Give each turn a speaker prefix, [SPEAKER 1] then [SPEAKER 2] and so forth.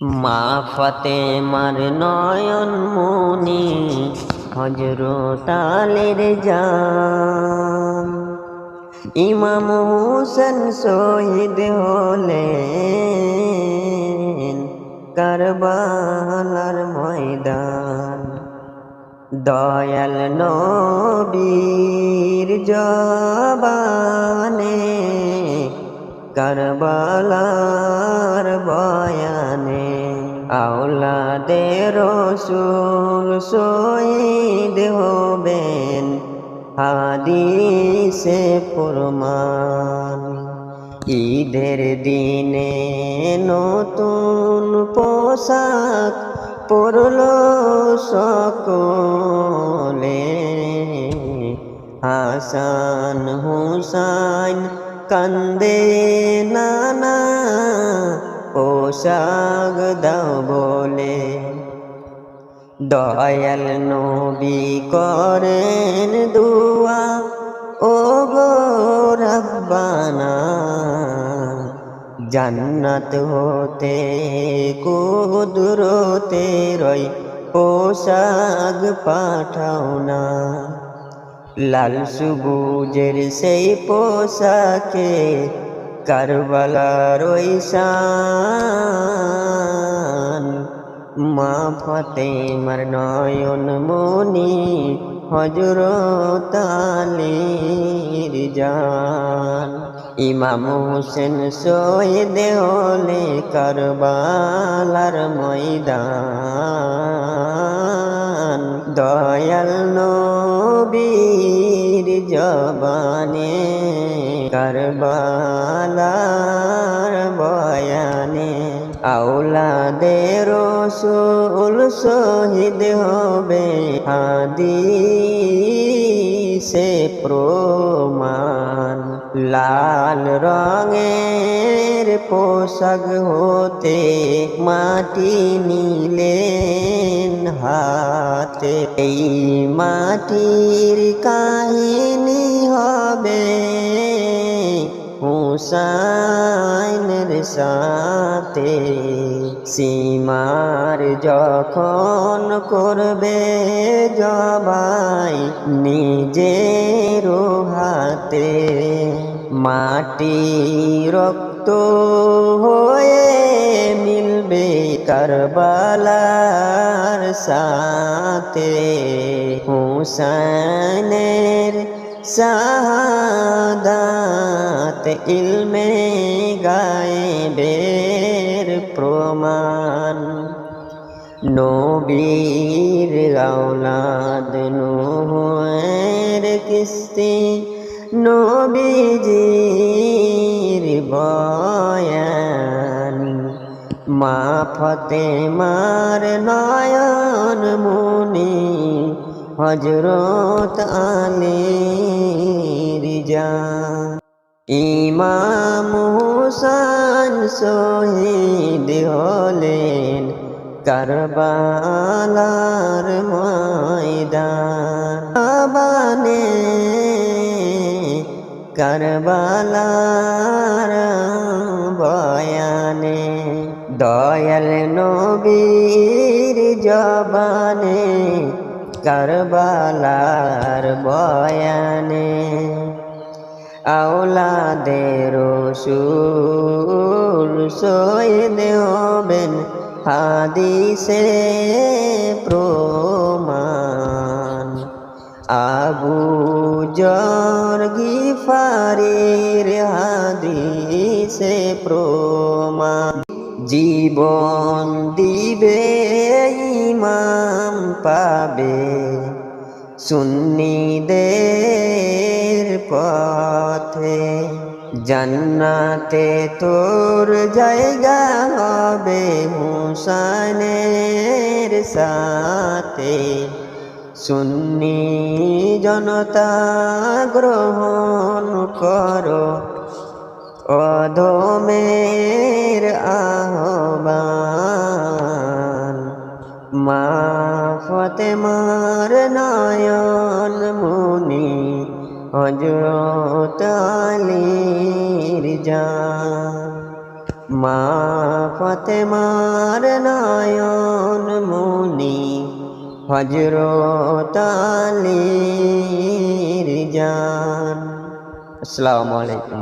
[SPEAKER 1] মা ফতে মার নয়ন মুনি হজরত আলীর জান। ইমাম হুসেন শহীদ হলেন কারবালার ময়দান। দয়াল নবীর জবানে কারবালার বয়ানে আওলাদে রসুল শহীদ হবেন হাদিসে প্রমাণ ঈদের দিনে নতুন পোশাক পরল সকলে। হাসান হুসাইন কান্দে নানা পোশাক দাও বলে। দয়াল নবী করেন দুয়া ও গো রব্বানা, জান্নাত হতে কুদরতে রই, পোশাক পাঠাও না। লাল সুবুজের সেই পোশাকে কারবালার ওই শান। মা ফতে মার নয়ন মনি হজরত আলীর জান। ইমাম হোসেন শহীদ হলে কারবালার ময়দান। দয়াল নবীর জবানে কারবালার বয়ানে আউলাদের রসুল শহীদ হবে হাদিসে প্রমাণ লাল রঙের পোশাক হতে মাটি নিলেন হাতে। এই মাটির কাহিনী হবে হুসাইনের সাথে। সীমার যখন করবে জবাই নিজের হাতে। মাটি রক্ত হয়ে মিলবে কারবালার সাথে। হুসাইনের শাহাদাত ইলমে গায়েবের প্রমাণ। নবীর আওলাদ নোহের কিস্তি নবীজির বয়ান, মা ফতে মার নয়ন মুনি হজরত আলীর ইমাম হুসান শহীদ হলেন কারবালার ময়দান। বানে কারবালার বয়ানে দয়াল নবীর জবানে কারবালার বয়ানে। আওলাদের রসুল শহীদ হবেন হাদিসে প্রমাণ। আবু জর গিফারির হাদিসে প্রমাণ, জীবন দিবে, ইমাম পাবে। সুন্নিদের পথে জান্নাতে তোর জায়গা হবে হুসানের সাথে। সুন্নি জনতা গ্রহণ করো। অধমের আহ্বান। মা ফতেমার নয়ন মুনি হজরত আলীর জান। মা ফতেমার নয়ন মুনি হজরত আলীর জান। আসসালামু আলাইকুম।